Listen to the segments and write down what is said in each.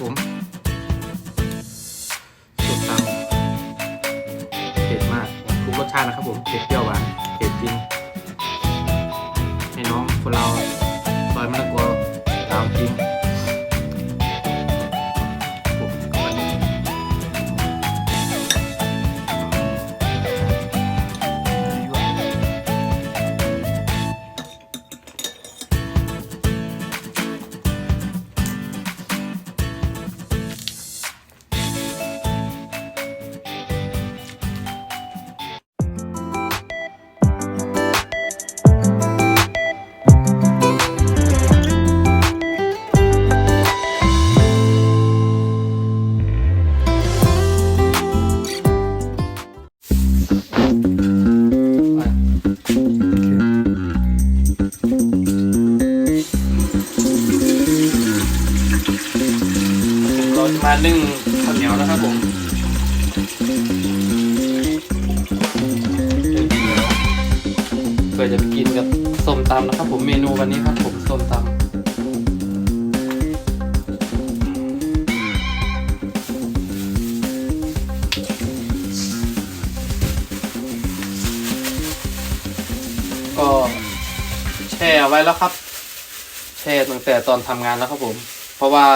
ผมสุดตำเผ็ดมากทุกรสชาตินะครับผมเผ็ดเตี้ยอะ ช่ตั้งแต่ตอนทำงานแล้วครับผม เพราะว่า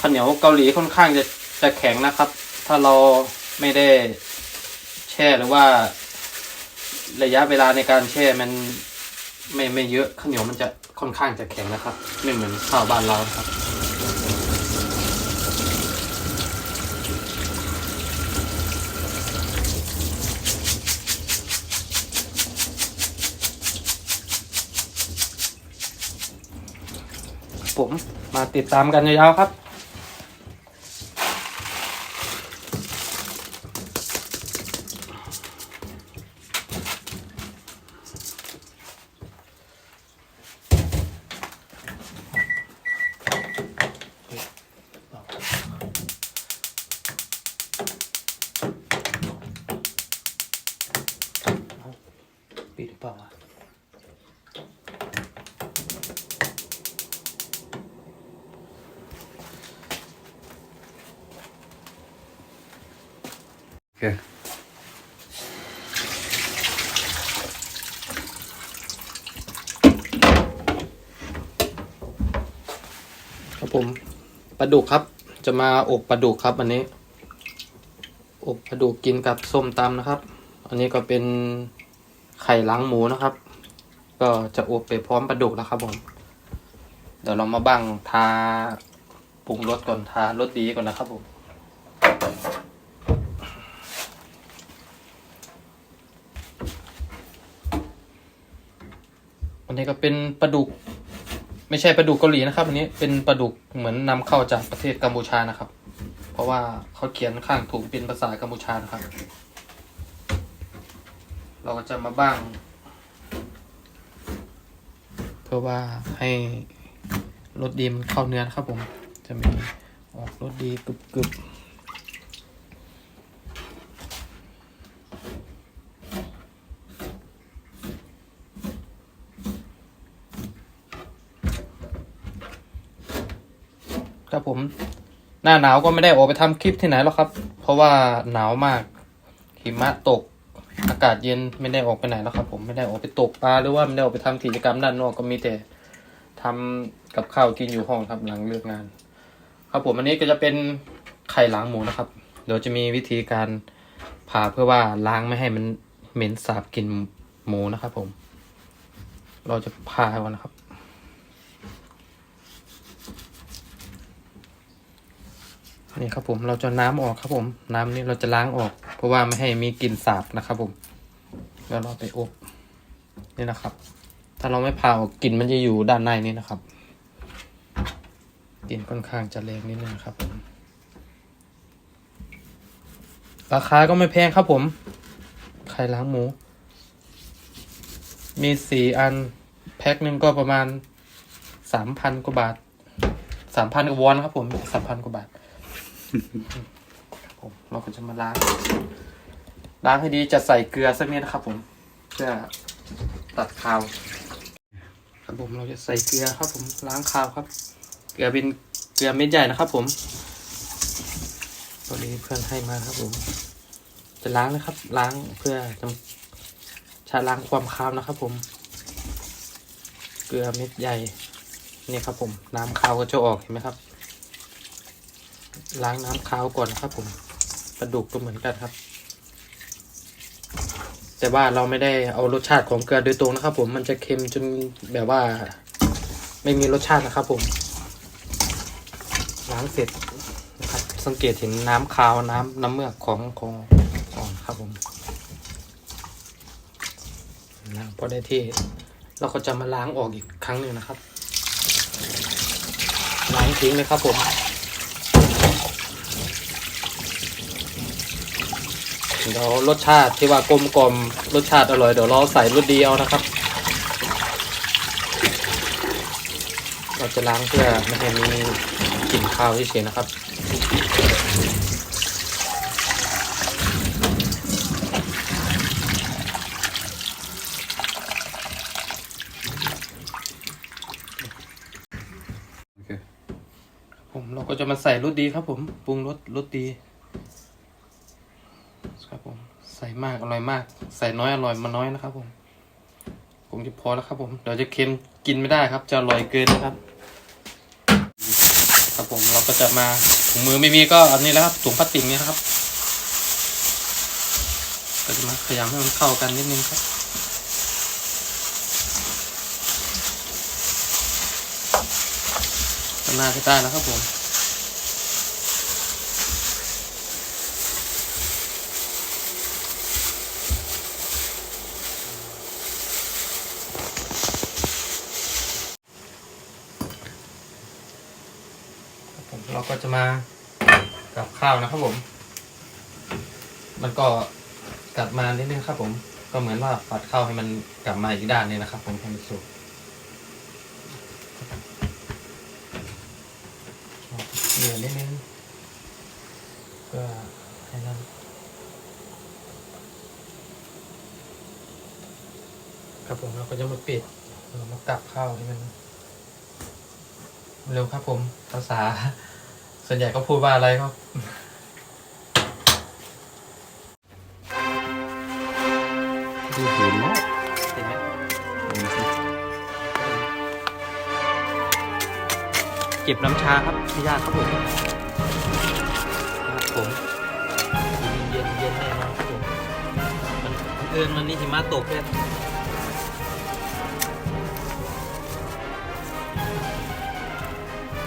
ข้าวเหนียวเกาหลีค่อนข้างจะจะแข็งนะครับ ถ้าเราไม่ได้แช่หรือว่า ระยะเวลาในการแช่มันไม่ไม่เยอะข้าวเหนียวมันจะค่อนข้างจะแข็งนะครับ ไม่เหมือนข้าวบ้านเราครับ ผมมาติดตามกันยาวๆครับ ปิดหรือเปล่าวะ โอเค ครับ ผมปลาดุกครับ จะมาอบปลาดุกครับ อันนี้ อบปลาดุกกินกับส้มตำนะครับ อันนี้ก็เป็นไข่ล้างหมูนะครับ ก็จะอบไปพร้อมปลาดุกแล้วครับผม เดี๋ยวเรามาบังทาปรุงรสก่อนทารสดีก่อนนะครับผมอันนี้ก็เป็นปลาดุก ไม่ใช่ปลาดุกเกาหลีนะครับอันนี้เป็นปลาดุกเหมือนนำเข้าจากประเทศกัมพูชานะครับ เพราะว่าเขาเขียนข้างถูกเป็นภาษากัมพูชานะครับ เราก็จะมาบ้าง เพื่อว่าให้รสดีมันเข้าเนื้อนะครับผม จะมีออกรสดีกรึบๆ ครับผม หน้าหนาวก็ไม่ได้ออกไปทำคลิปที่ไหนหรอกครับ เพราะว่าหนาวมาก หิมะตก อากาศเย็นไม่ได้ออกไปไหนแล้วครับ ผมไม่ได้ออกไปตกปลาหรือว่าไม่ได้ออกไปทำกิจกรรมด้านนอกก็มีแต่ทำกับข้าวกินอยู่ห้องครับหลังเลิกงาน ครับผมอันนี้ก็จะเป็นไข่ล้างหมูนะครับ เดี๋ยวจะมีวิธีการผ่าเพื่อว่าล้างไม่ให้มันเหม็นสาบกลินหมูนะครับ ผม เราจะผ่าก่อนนะครับ นี่ครับผมเราจะน้ำออกครับผม น้ำนี่เราจะล้างออก เพราะว่าไม่ให้มีกลิ่นสาบนะครับผมแล้วเราไปอบนี่นะครับ ถ้าเราไม่ผ่าออกกลิ่นมันจะอยู่ด้านในนี่นะครับกลิ่นค่อนข้างจะแรงนิดนึงครับผมราคาก็ไม่แพงครับผม ไข่ล้างหมู มีสี่อันแพ็คหนึ่งก็ประมาณสามพันกว่าบาทสามพันกว่าวอนครับผมสามพันกว่าบาท ผมเราก็จะมาล้าง ล้างให้ดีจะใส่เกลือสักนิดนะครับ ผมเพื่อตัดคาวครับผมเราจะใส่เกลือครับ ผมล้างคาวครับ เกลือเป็นเกลือเม็ดใหญ่นะครับ ผมตัวนี้เพื่อนให้มาครับ ผม จะล้างนะครับ ล้างเพื่อจะชะล้างความคาวนะครับ ผม เกลือเม็ดใหญ่นี่ครับ ผม น้ำคาวก็จะออกเห็นไหมครับ ล้างน้ำคาวก่อนนะครับผมปลาดุกก็เหมือนกันครับ แต่ว่าเราไม่ได้เอารสชาติของเกลือโดยตรงนะครับ ผมมันจะเค็มจนแบบว่า ไม่มีรสชาตินะครับ ผมล้างเสร็จนะครับ สังเกตเห็นน้ำคาวน้ำน้ำเมือกของของของครับผมนะพอได้ที่เราก็จะมาล้างออกอีกครั้งหนึ่งนะครับ ล้างทิ้งเลยครับผม เดี๋ยวรสชาติที่ว่ากลมกลมรสชาติอร่อยเดี๋ยวเราใส่รสดีเอานะครับ เราจะล้างเพื่อไม่ให้มีกลิ่นคาวเฉยๆนะครับโอเคผมเราก็จะมาใส่รสดีครับผมปรุงรสรสดี ครับผม ใส่ มากอร่อยมาก ใส่น้อยอร่อยมาน้อยนะครับ ผม ผมจะพอแล้วครับ ผมเดี๋ยวจะเค็มกินไม่ได้ครับ จะอร่อยเกินนะครับ ครับผมเราก็จะมาถุงมือไม่มีก็อันนี้แล้วครับถุงพลาสติกเนี่ยนะครับก็จะมาพยายามให้มันเข้ากันนิดนึงครับน่าจะได้แล้วครับผม ครับผมเรา ก็จะมากับข้าวนะครับผม มันก็กลับมานิดนึงครับ ผม ก็เหมือนว่าปัดข้าวให้มันกลับมาอีกด้านนึงนะครับ ผมให้มันสุกเหลือนิดนึงเพื่อให้นั่นครับผมเราก็จะมาปิดเรามากลับข้าวให้มัน เร็วครับผมภาษา ส่วนใหญ่ก็พูดว่าอะไรครับดูเห็นแล้วเห็นไหมเก็บน้ำชาครับไม่ยากครับผมครับผมเย็นเย็นแน่นอนครับผมมันเอิญมันนี่หิมะตกแค่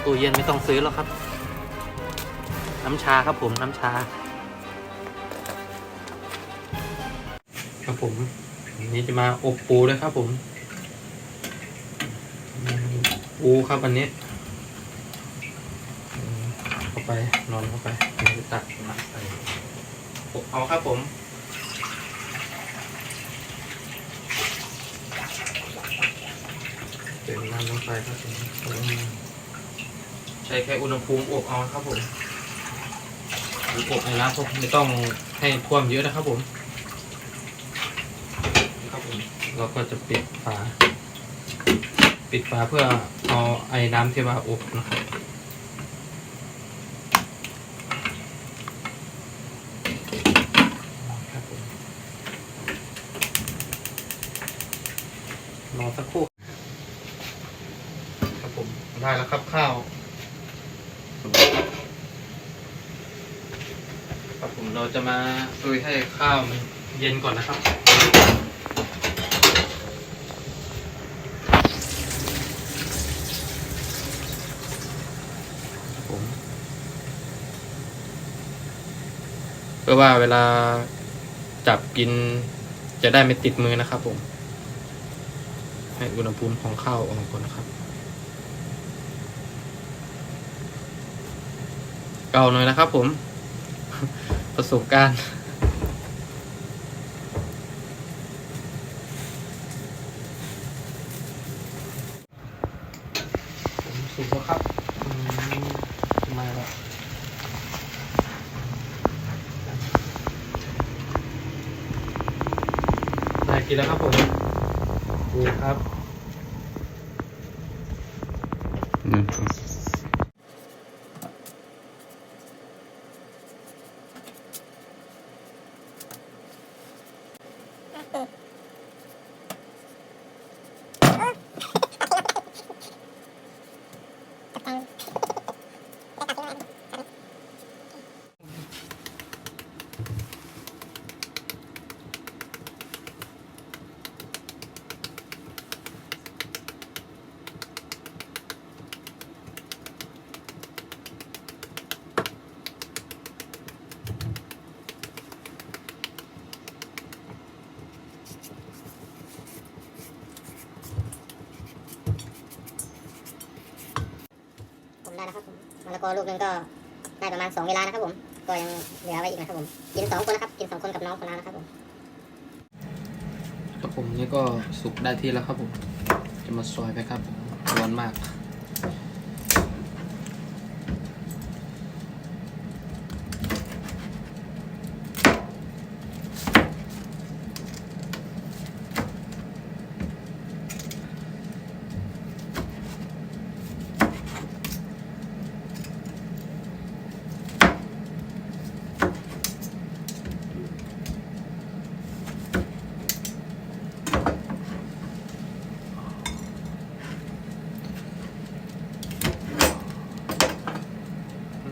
ตู้เย็นไม่ต้องซื้อแล้วครับ น้ำชาครับผมน้ำชา ครับผมอันนี้จะมาอบปูด้วยครับผมปูครับอันนี้เข้าไปนอนเข้าไปนี่จะตักมาใส่อบเอาครับผมเติมน้ำลงไปครับผมอืมใช้แค่อุณหภูมิอบเอาครับผม หรืออบในน้ำก็ไม่ต้องให้ท่วมเยอะนะครับผมครับผมเราก็จะปิดฝา ปิดฝาเพื่อเอาไอ้น้ำที่ว่าอบนะครับรอสักครู่ครับผมได้แล้วครับข้าวครับผม เราจะมาตุยให้ข้าวมันเย็นก่อนนะครับ ผมเพื่อว่าเวลาจับกินจะได้ไม่ติดมือนะครับผม ให้อุณหภูมิของข้าวออกก่อนนะครับเก่าหน่อยนะครับผม ประสบการณ์ ผมสุกแล้วครับอืมมาแล้วได้กินแล้วครับผมดูครับอืม กอลูกนึงก็ได้ประมาณสองเวลานะครับผมก็ยังเหลือไว้อีกนะครับผมกินสองคนนะครับกินสองคนกับน้องคนละนะครับผมครับผมนี่ก็สุกได้ที่แล้วครับผม จะมาซอยไปครับผมร้อนมาก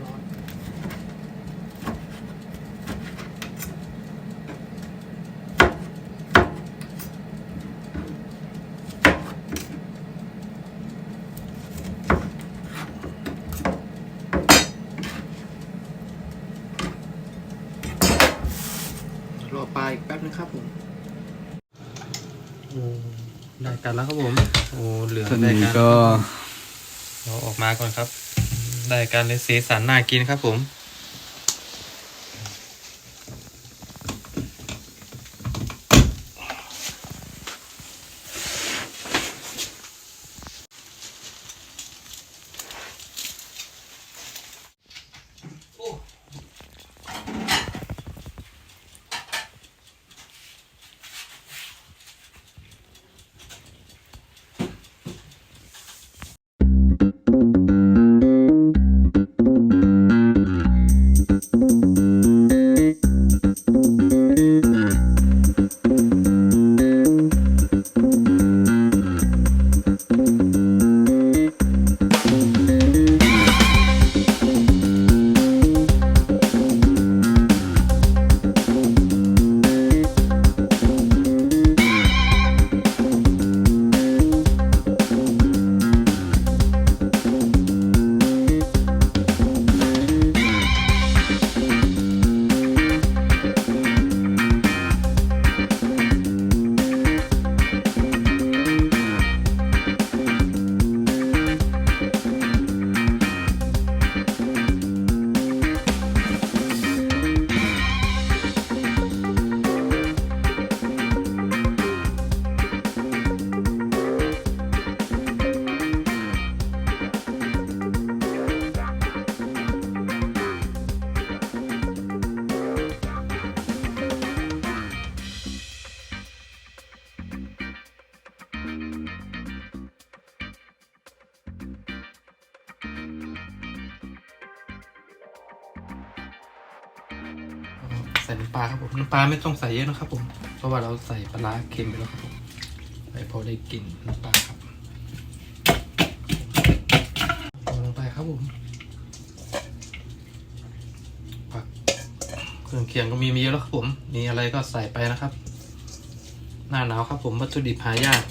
ร้อนรอปลาอีกแป๊บนึงครับผมโอ้ ได้กันแล้วครับผม โอ้เหลืองตอนได้นี้กันก็ เราออกมาก่อนครับ ได้การเลยสีสันน่ากินครับผม ส่น้ำปลาครับผมน้ำปลาไม่ต้องใส่เยอะนะครับ ผม เพราะว่าเราใส่ปลาเค็มไปแล้วครับผมใส่พอได้กลิ่นน้ำปลาครับลงไปครับผมผักเครื่องเคียงก็มีมีเยอะแล้วครับผม มีอะไรก็ใส่ไปนะครับ หน้าหนาวครับผมวัตถุดิบหายาก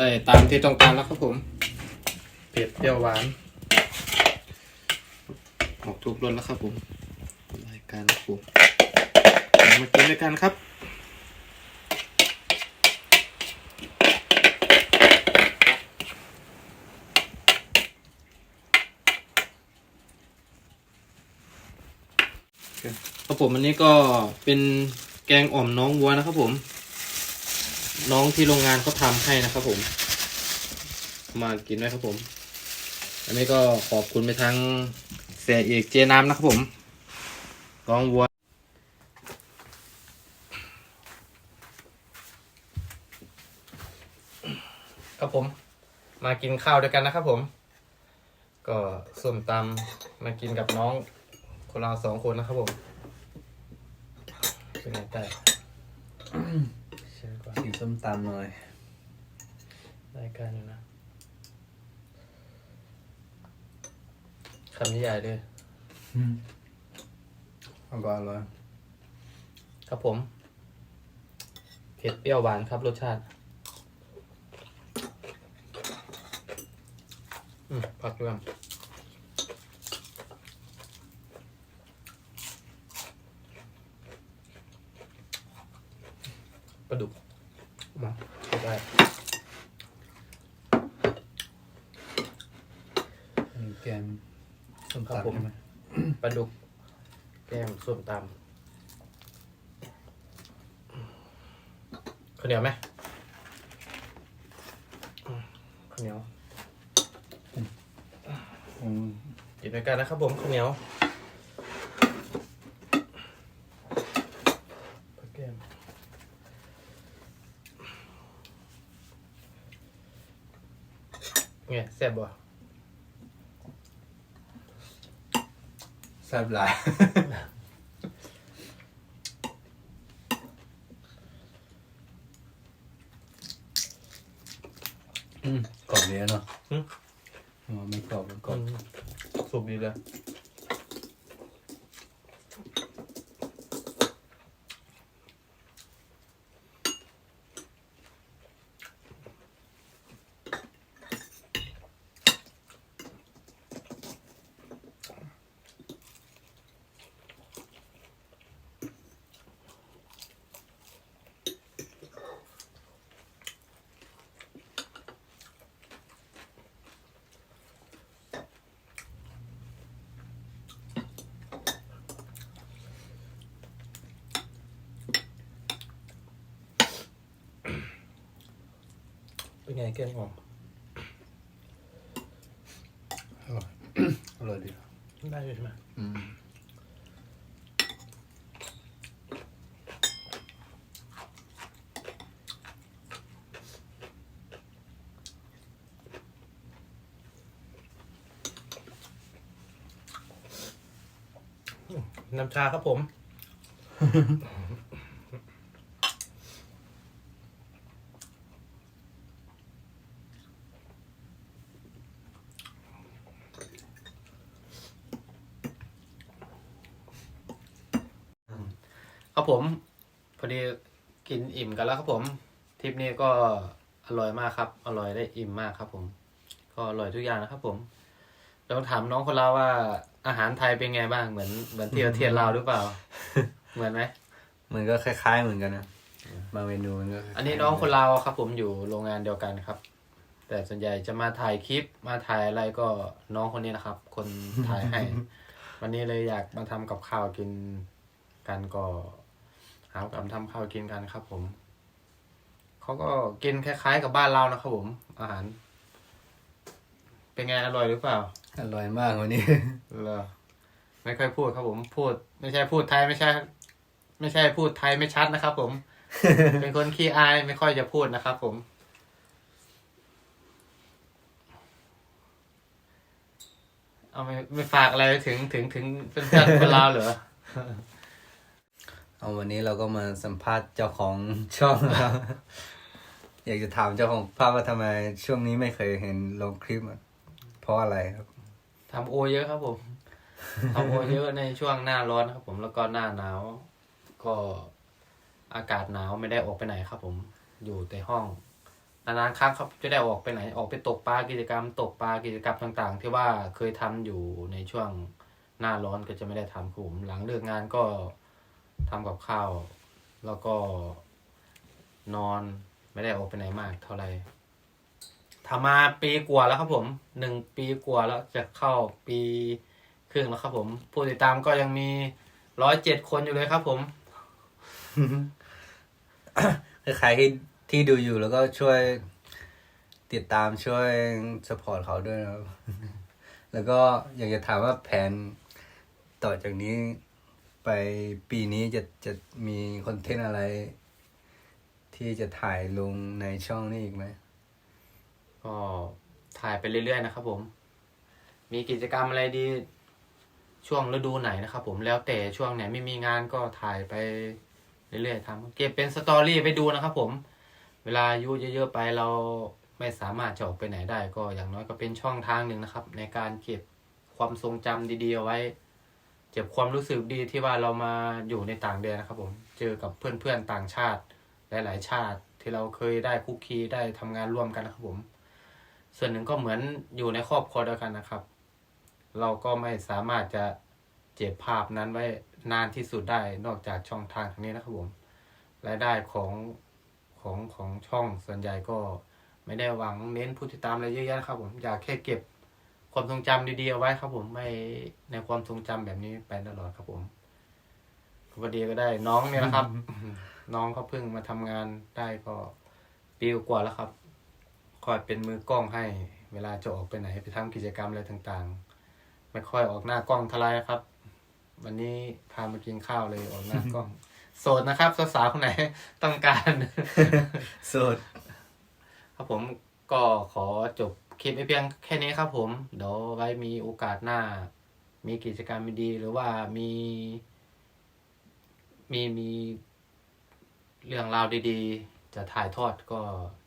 ได้ตามที่ต้องการแล้วครับผม เผ็ดเปรี้ยวหวานออกทุกรสแล้วครับผมรายการครับผมเรามากินด้วยกันครับครับผมอันนี้ก็เป็นแกงอ่อมน้องวัวนะครับผม น้องที่โรงงานเขาทำให้นะครับผม มากินด้วยครับผม อันนี้ก็ขอบคุณไปทางเสียเอกเจน้ำนะครับผมน้องวัวครับผม มากินข้าวด้วยกันนะครับผม ก็ส้มตำมากินกับน้องคนเราสองคนนะครับผมเป็นไงแต่เชิญก่อน ส้มตำหน่อยรายการอยู่นะคำนิยายด้วยอร่อยอร่ยครับผม เผ็ดเปรี้ยวหวานครับรสชาติอืมผักเรื่อง ส้มตำข้าวเหนียวไหมอืมข้าวเหนียวอืมกินด้วยกันนะครับผมข้าวเหนียวผักแก้มไงแซ่บบ่แซ่บหลาย อืมกรอบดีนะเนาะ อืม อ๋อไม่กรอบไม่กรอบ สุกดีเลย เป็นไงแกงอ่อมอร่อย อร่อยดีได้อยู่ใช่ไหมอืมน้ำชาครับผม ครับผม พอดีกินอิ่มกันแล้วครับผมทริปนี้ก็อร่อยมากครับ อร่อยได้อิ่มมากครับ ผม ก็อร่อยทุกอย่างนะครับ ผมเราถามน้องคนเราวว่าอาหารไทยเป็นไงบ้างเหมือนเหมือนที่ประเทศเราวหรือเปล่า เหมือนไหมมันก็คล้าย ๆ เหมือนกันนะบางเมนูมันก็คล้ายๆอันนี้น้องคนเราวครับ ผมอยู่โรงงานเดียวกันครับ แต่ส่วนใหญ่จะมาถ่ายคลิปมาถ่ายอะไรก็น้องคนนี้นะครับ คนถ่ายให้ วันนี้เลยอยากมาทำกับข้าวกินกันก็ หากับทำข้าวกินกันครับ ผมเขาก็กินคล้ายๆ กับบ้านเรานะครับผม อาหาร เป็นไงอร่อยหรือเปล่า อร่อยมากวันนี้เหรอไม่ค่อยพูดครับ ผมพูด ไม่ใช่พูดไทยไม่ใช่ ไม่ใช่พูดไทยไม่ชัดนะครับ ผม เป็นคนขี้อายไม่ค่อยจะพูดนะครับผมเอาไม่ไม่ฝากอะไรถึงถึงถึงเพื่อนๆคนลาวเหรอ เอาวันนี้เราก็มาสัมภาษณ์เจ้าของช่องครับ อยากจะถามเจ้าของภาพว่าทำไมช่วงนี้ไม่เคยเห็นลงคลิปอะเพราะอะไรครับ ทำโอเยอะครับผม ทำโอเยอะในช่วงหน้าร้อนครับ ผมแล้วก็หน้าหนาว ก็อากาศหนาวไม่ได้ออกไปไหนครับ ผมอยู่แต่ห้องนานๆครั้งครับจะได้ออกไปไหนออกไปตกปลากิจกรรม ตกปลากิจกรรมต่าง ๆ ที่ว่าเคยทำอยู่ในช่วงหน้าร้อนก็จะไม่ได้ทำครับผมหลังเลิกงานก็ ทำกับข้าว แล้วก็นอนไม่ได้ออกไปไหนมากเท่าไหร่ทำมาปีกว่าแล้วครับผมหนึ่งปีกว่าแล้วจะเข้าปีครึ่งแล้วครับ ผม ผู้ติดตามก็ยังมีร้อยเจ็ดคนอยู่เลยครับ ผมใครที่ที่ดูอยู่แล้วก็ช่วยติดตามช่วยสปอร์ตเขาด้วยนะครับ แล้วก็อยากจะถามว่าแผนต่อจากนี้ ไปปีนี้จะจะมีคอนเทนต์อะไร ที่จะถ่ายลงในช่องนี้อีกไหมก็ถ่ายไปเรื่อยๆนะครับผม มีกิจกรรมอะไรดี ช่วงฤดูไหนนะครับผมแล้วแต่ช่วงไหนไม่มีงานก็ถ่ายไปเรื่อยๆทำเก็บเป็นสตอรี่ไปดูนะครับผม เวลาอายุเยอะๆไปเราไม่สามารถจะออกไปไหนได้ ก็อย่างน้อยก็เป็นช่องทางหนึ่งนะครับ ในการเก็บความทรงจำดีๆเอาไว้ เจ็บความรู้สึกดีที่ว่าเรามาอยู่ในต่างแดนนะครับผม เจอกับเพื่อนๆต่างชาติหลาย ๆ ชาติที่เราเคยได้คุกคีได้ทำงานร่วมกันนะครับผม ส่วนหนึ่งก็เหมือนอยู่ในครอบครัวเดียวกันนะครับ เราก็ไม่สามารถจะเจ็บภาพนั้นไว้นานที่สุดได้นอกจากช่องทางทางนี้นะครับผมรายได้ของของของช่องส่วนใหญ่ก็ไม่ได้หวังเน้นผู้ติดตามอะไรเยอะแยะนะครับผมอยากแค่เก็บ ความทรงจำดีๆเอาไว้ครับผมไม่ในความทรงจำแบบนี้ไปตลอดครับผมพอดีก็ได้ น้องเนี่ยนะครับ น้องเขาเพิ่งมาทำงานได้ก็ปีกว่าแล้วครับคอยเป็นมือกล้องให้ เวลาจะออกไปไหนไปทำกิจกรรมอะไรต่างๆ ไม่ค่อยออกหน้ากล้องเท่าไหรครับ วันนี้พามากินข้าวเลยออกหน้ากล้อง โสดนะครับสาวๆคนไหนต้องการ โสดครับผมก็ขอจบค ลิปไว้เพียงแค่นี้ครับผม เดี๋ยวไว้มีโอกาสหน้า มีกิจกรรมดีๆหรือว่ามี มีมีเรื่องราวดีๆ จะถ่ายทอดก็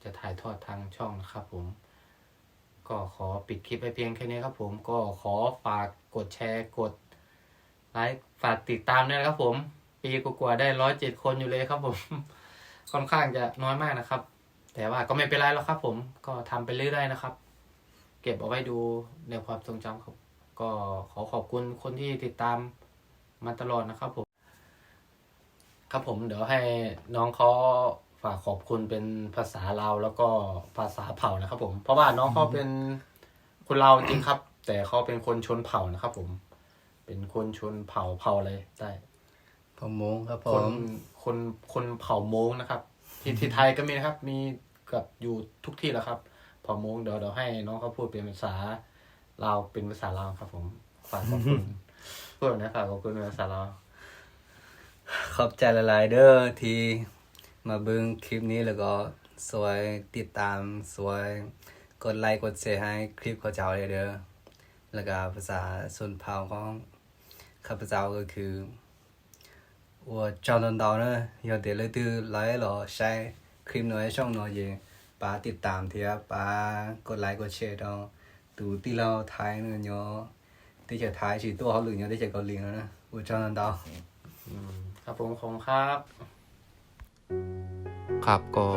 จะถ่ายทอดทางช่องนะครับผม ก็ขอปิดคลิปไปเพียงแค่นี้ครับผมก็ขอฝากกดแชร์กดไลค์ฝากติดตามด้วยนะครับผม ปีกว่าๆได้ร้อยเจ็ดคนอยู่เลยครับผม ค่อนข้างจะน้อยมากนะครับ แต่ว่าก็ไม่เป็นไรแล้วครับผมก็ทำไปเรื่อยๆนะครับ เก็บเอาไว้ดูในความทรงจำครับ ก็ขอขอบคุณคนที่ติดตามมาตลอดนะครับผม ครับผมเดี๋ยวให้น้องเขาฝากขอบคุณเป็นภาษาลาวแล้วก็ภาษาเผ่านะครับ ผม เพราะว่าน้องเขาเป็นคนลาวจริงครับ แต่เขาเป็นคนชนเผ่านะครับ ผม เป็นคนชนเผ่าเผ่าอะไรได้พอมงครับผคนมคนคนเผ่าโมงนะครับ ที่ที่ไทยก็มีนะครับ มีกับอยู่ทุกที่แล้วครับ เผ่าโมงเดี๋ยวเดี๋ยวให้น้องเขาพูดเป็นภาษาลาวเป็นภาษาลาวครับ ผมฝากขอบคุณ พูดนะฝากขอบคุณเป็นภาษาลาว ขอบใจละลายๆเด้อที่มาเบิ่งคลิปนี้แล้วก็สวยติดตามสวยกดไลค์กดแชร์ให้คลิปเขาเจ้าเลยเด้อแล้วก็ภาษาส่วนเผ่าของข้าพเจ้าก็คือ我找得到呢有点เลยตือไลค์หรอใช้คลิ ป้าติดตามเถอะป้ากดไลค์กดแชร์ดองตูที่เราท้ายเนาะที่จะทายชีตัวเขาหรือเนาะที่จะเกาหลีแล้วนะอุจจารันดาวครับผมขอครับ ครับก็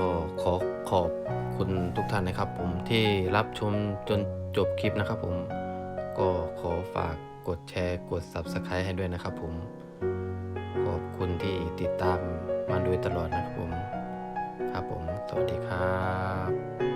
ขอขอบคุณทุกท่านนะครับ ผมที่รับชมจนจบคลิปนะครับ ผมก็ขอฝากกดแชร์กด Subscribe ให้ด้วยนะครับ ผมขอบคุณที่ติดตามมาโดยตลอดนะครับ ครับผม สวัสดีครับ